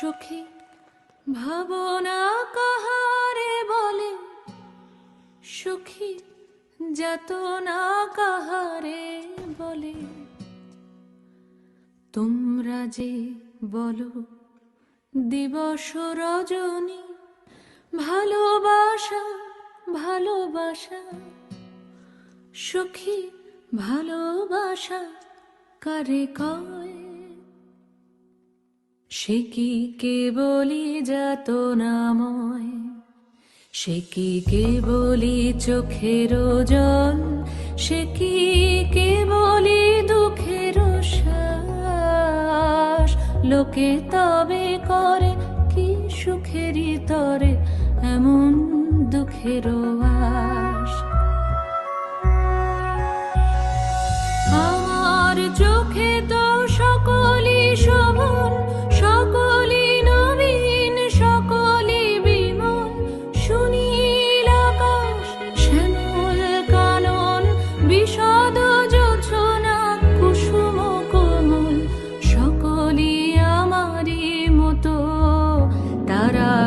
সুখী, ভাবনা কাহারে বলে? সুখী, যাতনা কাহারে বলে? তোমরা যে বলো, দিবস রজনী, ভালোবাসা ভালোবাসা? সুখী, ভালোবাসা কারে কয় সে কি কেবলি যাত নাময়? সে কি কেবলি চোখের জল? সে কি কেবলি দুঃখের শ্বাস? লোকে তবে করে কি সুখেরই তরে এমন দুঃখের আশ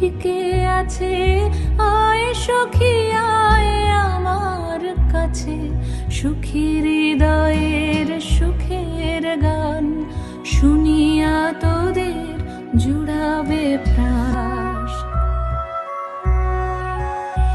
ঠিকে আছে, আয় সখী, আয় আমার কাছে। সুখী হৃদয়ের সুখের গান শুনিয়া তোদের জুড়াবে প্রাণ।